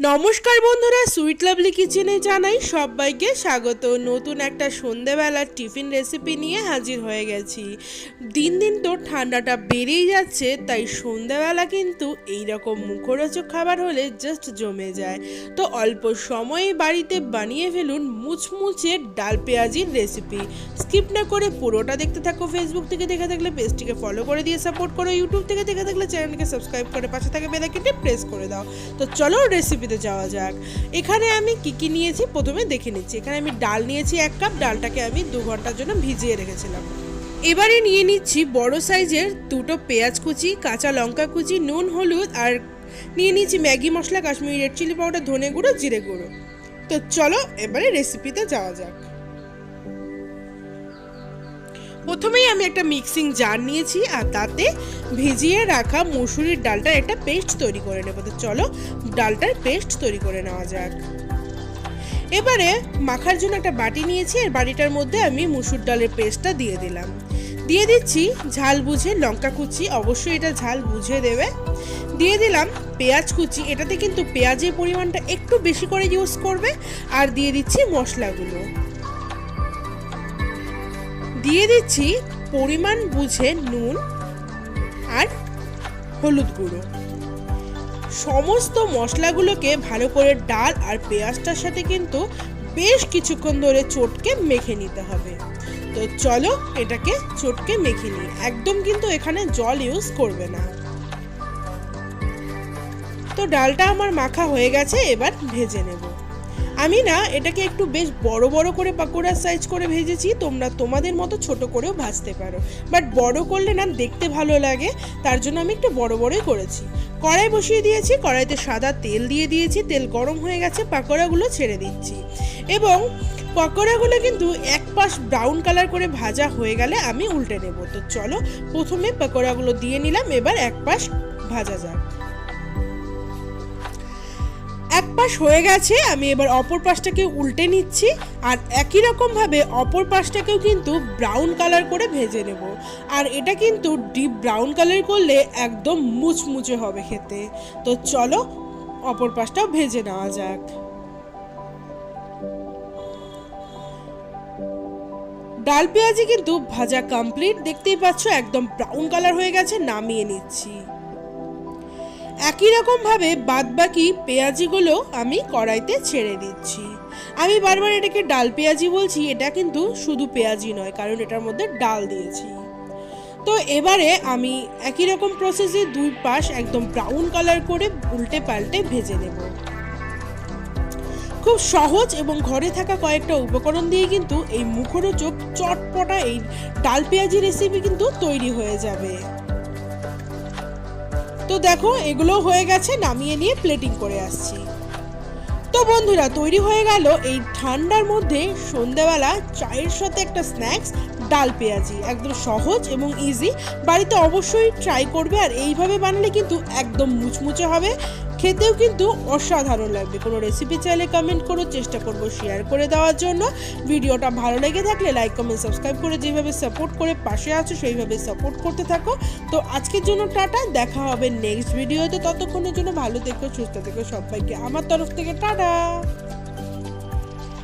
নমস্কার বন্ধুরা, sweet lovely কিচেনে জানাই সবাইকে স্বাগত। নতুন একটা সন্ধেবেলার টিফিন রেসিপি নিয়ে হাজির হয়ে গেছি। দিন দিন তো ঠান্ডাটা বেড়েই যাচ্ছে, তাই সন্ধেবেলা কিন্তু এই রকম মুখরোচক খাবার হলে জাস্ট জমে যায়। তো অল্প সময়ে বাড়িতে বানিয়ে ফেলুন মুচমুচে ডাল পেঁয়াজির রেসিপি। স্কিপ না করে পুরোটা দেখতে থাকো ফেসবুক থেকে, দেখে থাকলে পেজটিকে ফলো করে দিয়ে সাপোর্ট করো ইউটিউব থেকে দেখে থাকলে চ্যানেলকে সাবস্ক্রাইব করে পাশে থাকে বেলাইকনটি প্রেস করে দাও। তো চলো রেসিপিতে যাওয়া যাক। এখানে আমি কি কি নিয়েছি? প্রথমে দেখে নিচ্ছি। এখানে আমি ডাল নিয়েছি এক কাপ। ডালটাকে আমি দু ঘণ্টার জন্য ভিজিয়ে রেখেছিলাম। এবারে নিয়ে নিচ্ছি বড় সাইজের দুটো পেঁয়াজ কুচি, কাঁচা লঙ্কা কুচি, নুন, হলুদ আর নিয়ে নিচ্ছি Maggi masala, Kashmiri red chilli powder, ধনে গুঁড়ো, জিরে গুঁড়ো। তো চলো এবারে রেসিপিতে যাওয়া যাক। প্রথমেই আমি একটা মিক্সিং জার নিয়েছি আর তাতে ভিজিয়ে রাখা মুসুরির ডালটা একটা পেস্ট তৈরি করে নেব। তো চলো ডালটার পেস্ট তৈরি করে নেওয়া যাক। এবারে মাখার জন্য একটা বাটি নিয়েছি আর বাটিটার মধ্যে আমি মুসুর ডালের পেস্টটা দিয়ে দিলাম। দিয়ে দিচ্ছি ঝাল বুঝে লঙ্কা কুচি, অবশ্যই এটা ঝাল বুঝে দেবে। দিয়ে দিলাম পেঁয়াজ কুচি, এটাতে কিন্তু পেঁয়াজের পরিমাণটা একটু বেশি করে ইউজ করবে, আর দিয়ে দিচ্ছি মশলাগুলো। দিয়ে দিচ্ছি পরিমাণ বুঝে নুন আর হলুদ গুঁড়ো। সমস্ত মশলাগুলোকে ভালো করে ডাল আর পেঁয়াজটার সাথে কিন্তু বেশ কিছুক্ষণ ধরে চটকে মেখে নিতে হবে। তো চলো এটাকে চটকে মেখে নিই। একদম কিন্তু এখানে জল ইউজ করবে না। তো ডালটা আমার মাখা হয়ে গেছে, এবার ভেজে নেব। আমি না এটাকে একটু বেশ বড় বড় করে পাকোড়ার সাইজ করে ভেজেছি, তোমরা তোমাদের মতো ছোট করেও ভাজতে পারো। বাট বড় করলে না দেখতে ভালো লাগে, তার জন্য আমি একটু বড় বড়ই করেছি। কড়াই বসিয়ে দিয়েছি, কড়াইতে সাদা তেল দিয়ে দিয়েছি, তেল গরম হয়ে গেছে, পাকোড়াগুলো ছেড়ে দিচ্ছি। এবং পকোড়াগুলো কিন্তু এক পাশ ব্রাউন কালার করে ভাজা হয়ে গেলে আমি উল্টে নেব। তো চলো, প্রথমে পকোড়াগুলো দিয়ে নিলাম, এবার এক পাশ ভাজা যাক। এক পাশ হয়ে গেছে, আমি এবার অপর পাশটাকে উল্টে নিচ্ছি, আর একই রকমভাবে অপর পাশটাকেও কিন্তু ব্রাউন কালার করে ভেজে নেব। আর এটা কিন্তু ডিপ ব্রাউন কালার করলে একদম মুচমুচে হবে খেতে। তো চলো, অপর পাশটাও ভেজে নেওয়া যাক। ডাল পেঁয়াজি কিন্তু ভাজা কমপ্লিট দেখতেই পাচ্ছ একদম ব্রাউন কালার হয়ে গেছে, নামিয়ে নিচ্ছি। একই রকমভাবে বাদবাকি পেঁয়াজিগুলো আমি কড়াইতে ছেড়ে দিচ্ছি। আমি বারবার এটাকে ডাল পেঁয়াজি বলছি, এটা কিন্তু শুধু পেঁয়াজি নয়, কারণ এটার মধ্যে ডাল দিয়েছি। তো এবারে আমি একই রকম প্রসেসে দুই পাশ একদম ব্রাউন কালার করে উল্টে পাল্টে ভেজে নেব। খুব সহজ এবং ঘরে থাকা কয়েকটা উপকরণ দিয়ে কিন্তু এই মুখরোচক চটপটা এই ডাল পেঁয়াজি রেসিপি কিন্তু তৈরি হয়ে যাবে। তো দেখো এগুলো হয়ে গেছে, নামিয়ে নিয়ে প্লেটিং করে আসছি। তো বন্ধুরা, তৈরি হয়ে গেল এই ঠান্ডার মধ্যে সন্ধ্যাবেলা চায়ের সাথে একটা স্ন্যাক্স ডাল পেঁয়াজি। একদম সহজ এবং ইজি বাড়িতে অবশ্যই ট্রাই করবে আর এইভাবে বানালে কিন্তু একদম মুচমুচে হবে। খেতেও কিন্তু অসাধারণ লাগবে। কোনো রেসিপি চাইলে কমেন্ট করো চেষ্টা করব শেয়ার করে দেওয়ার জন্য। ভিডিওটা ভালো লেগে থাকলে লাইক কমেন্ট সাবস্ক্রাইব করে যেভাবে সাপোর্ট করে পাশে আছো, সেইভাবে সাপোর্ট করতে থাকো। তো আজকের জন্য টাটা, দেখা হবে নেক্সট ভিডিওতে ততক্ষণের জন্য ভালো থেকো, সুস্থ থেকো সবাইকে। আমার তরফ থেকে টাটা।